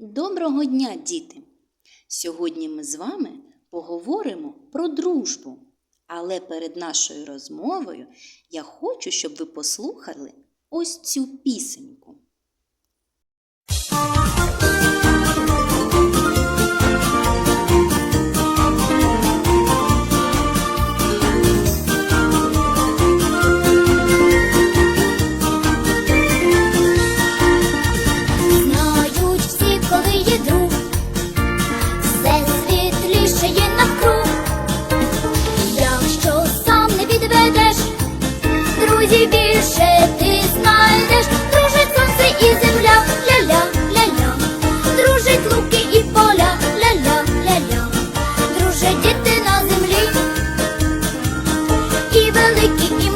Доброго дня, діти! Сьогодні ми з вами поговоримо про дружбу. Але перед нашою розмовою я хочу, щоб ви послухали ось цю пісеньку. І великі,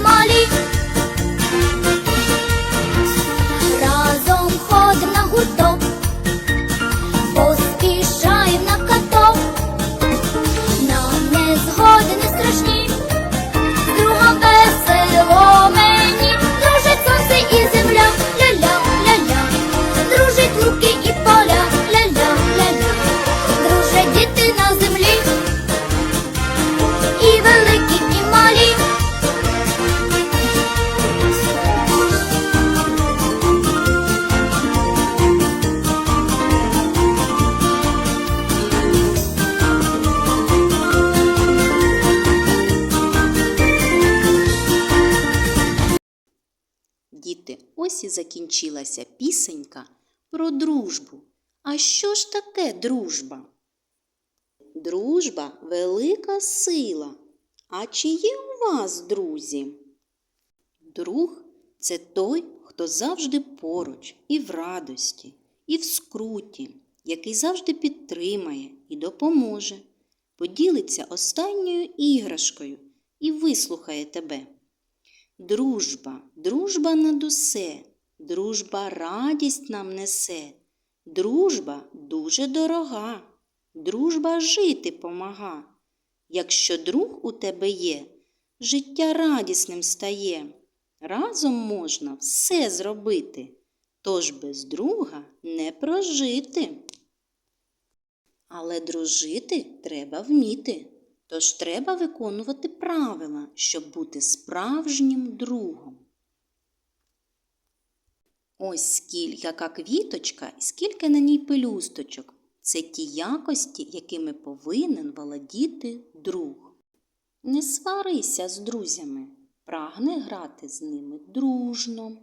Діти, ось і закінчилася пісенька про дружбу. А що ж таке дружба? Дружба велика сила. А чи є у вас друзі? Друг це той, хто завжди поруч і в радості, і в скруті, який завжди підтримає і допоможе, поділиться останньою іграшкою і вислухає тебе. Дружба, дружба над усе, дружба радість нам несе, дружба дуже дорога, дружба жити помага. Якщо друг у тебе є, життя радісним стає. Разом можна все зробити, тож без друга не прожити. Але дружити треба вміти, тож треба виконувати правила, щоб бути справжнім другом. Ось скільки яка квіточка і скільки на ній пелюсточок. Це ті якості, якими повинен володіти друг. Не сварися з друзями, прагни грати з ними дружно.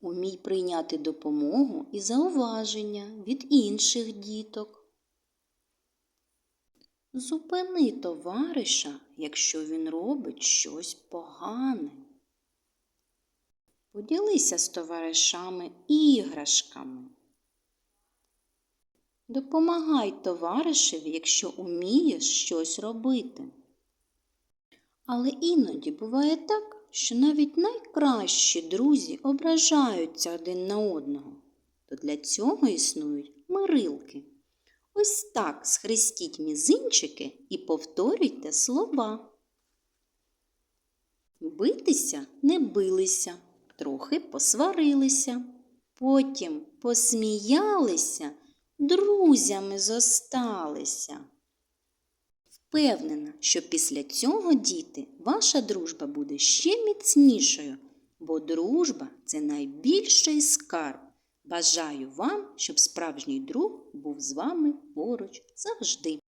Умій прийняти допомогу і зауваження від інших діток. Зупини товариша, якщо він робить щось погане. Поділися з товаришами іграшками. Допомагай товаришеві, якщо умієш щось робити. Але іноді буває так, що навіть найкращі друзі ображаються один на одного. То для цього існують мирилки. Ось так схрестіть мізинчики і повторюйте слова. Битися не билися, трохи посварилися, потім посміялися, друзями зосталися. Впевнена, що після цього, діти, ваша дружба буде ще міцнішою, бо дружба це найбільший скарб. Бажаю вам, щоб справжній друг був з вами поруч завжди.